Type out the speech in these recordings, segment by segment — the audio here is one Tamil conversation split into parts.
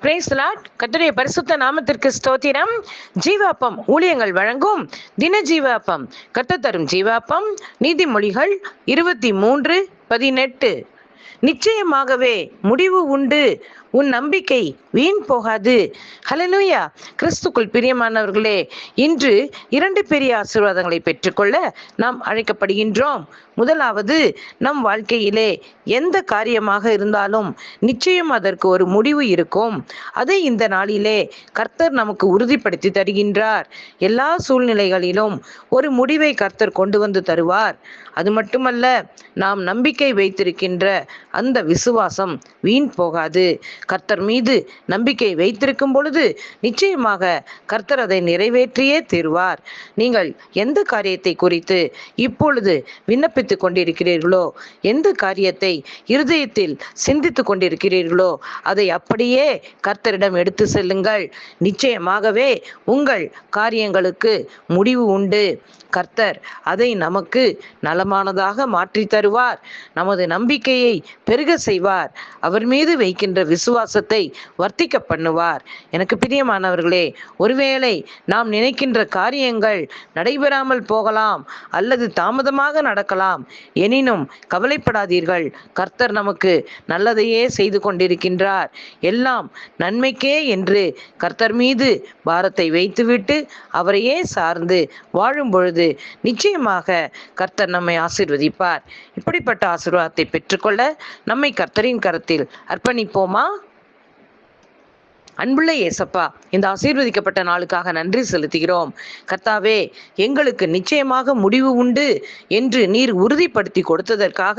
பிரைஸ் லாட் பரிசுத்த நாமத்திற்கு ஸ்தோத்திரம். ஜீவாப்பம் ஊழியங்கள் வழங்கும் தின ஜீவாப்பம். கர்த்தர் தரும் ஜீவாப்பம். நீதிமொழிகள் இருபத்தி மூன்று பதினெட்டு. நிச்சயமாகவே முடிவு உண்டு. உன் நம்பிக்கை வீண் போகாது. ஹலலூயா கிறிஸ்துக்குள் பிரியமானவர்களே இன்று இரண்டு பெரிய ஆசீர்வாதங்களை பெற்றுக்கொள்ள நாம் அழைக்கப்படுகின்றோம். முதலாவது நம் வாழ்க்கையிலே எந்த காரியமாக இருந்தாலும் நிச்சயம் அதற்கு ஒரு முடிவு இருக்கும். அதை இந்த நாளிலே கர்த்தர் நமக்கு உறுதிப்படுத்தி தருகின்றார். எல்லா சூழ்நிலைகளிலும் ஒரு முடிவை கர்த்தர் கொண்டு வந்து தருவார். அது மட்டுமல்ல நாம் நம்பிக்கை வைத்திருக்கின்ற அந்த விசுவாசம் வீண் போகாது. கர்த்தர் மீது நம்பிக்கை வைத்திருக்கும் பொழுது நிச்சயமாக கர்த்தர் அதை நிறைவேற்றியே தீர்வார். நீங்கள் எந்த காரியத்தை குறித்து இப்பொழுது விண்ணப்பித்துக் கொண்டிருக்கிறீர்களோ எந்த காரியத்தை இருதயத்தில் சிந்தித்துக் கொண்டிருக்கிறீர்களோ அதை அப்படியே கர்த்தரிடம் எடுத்து செல்லுங்கள். நிச்சயமாகவே உங்கள் காரியங்களுக்கு முடிவு உண்டு. கர்த்தர் அதை நமக்கு நலமானதாக மாற்றி தருவார். நமது நம்பிக்கையை பெருக செய்வார். அவர் மீது வைக்கின்ற விசுவாசத்தை வர்த்திக்க பண்ணுவார். எனக்கு பிரியமானவர்களே ஒருவேளை நாம் நினைக்கின்ற காரியங்கள் நடைபெறாமல் போகலாம் அல்லது தாமதமாக நடக்கலாம் எனினும் கவலைப்படாதீர்கள். கர்த்தர் நமக்கு நல்லதையே செய்து கொண்டிருக்கின்றார். எல்லாம் நன்மைக்கே என்று கர்த்தர் மீது பாரத்தை வைத்துவிட்டு அவரையே சார்ந்து வாழும் பொழுது நிச்சயமாக கர்த்தர் நம்மை ஆசிர்வதிப்பார். இப்படிப்பட்ட ஆசீர்வாதத்தை பெற்றுக்கொள்ள நம்மை கர்த்தரின் கருத்தில் அர்ப்பணிப்போமா? அன்புள்ள ஏசப்பா இந்த ஆசீர்வதிக்கப்பட்ட நாளுக்காக நன்றி செலுத்துகிறோம். கர்த்தாவே எங்களுக்கு நிச்சயமாக முடிவு உண்டு என்று நீர் உறுதிப்படுத்தி கொடுத்ததற்காக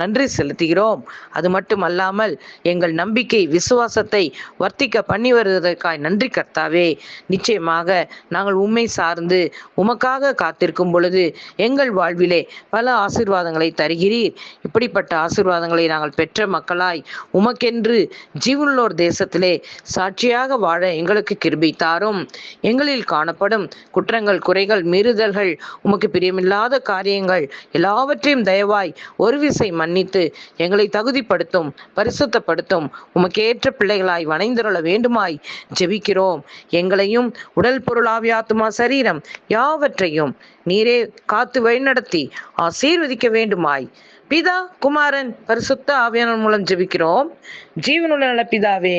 நன்றி செலுத்துகிறோம். அது மட்டுமல்லாமல் எங்கள் நம்பிக்கை விசுவாசத்தை வர்த்திக்க பண்ணி வருவதற்காய் நன்றி கர்த்தாவே. நிச்சயமாக நாங்கள் உண்மை சார்ந்து உமக்காக காத்திருக்கும் பொழுது எங்கள் வாழ்விலே பல ஆசீர்வாதங்களை தருகிறீர். இப்படிப்பட்ட ஆசீர்வாதங்களை நாங்கள் பெற்ற மக்களாய் உமக்கென்று ஜீவனுள்ளோர் தேசத்திலே சாட்சி சாட்சியாக வாழ எங்களுக்கு கிருபி தாரும். எங்களில் காணப்படும் குற்றங்கள் குறைகள் மீறுதல்கள் உமக்கு பிரியமில்லாத காரியங்கள் எல்லாவற்றையும் தயவாய் ஒரு விசை மன்னித்து எங்களை தகுதிப்படுத்தும் பரிசுத்தப்படுத்தும். உமக்கேற்ற பிள்ளைகளாய் வணைந்துருள வேண்டுமாய் ஜெபிக்கிறோம். எங்களையும் உடல் பொருளாவியாத்துமா சரீரம் யாவற்றையும் நீரே காத்து வழிநடத்தி ஆசீர்வதிக்க வேண்டுமாய். பிதா குமாரன் பரிசுத்த ஆவியானவர் மூலம் ஜெபிக்கிறோம். ஜீவனுள்ள நல பிதாவே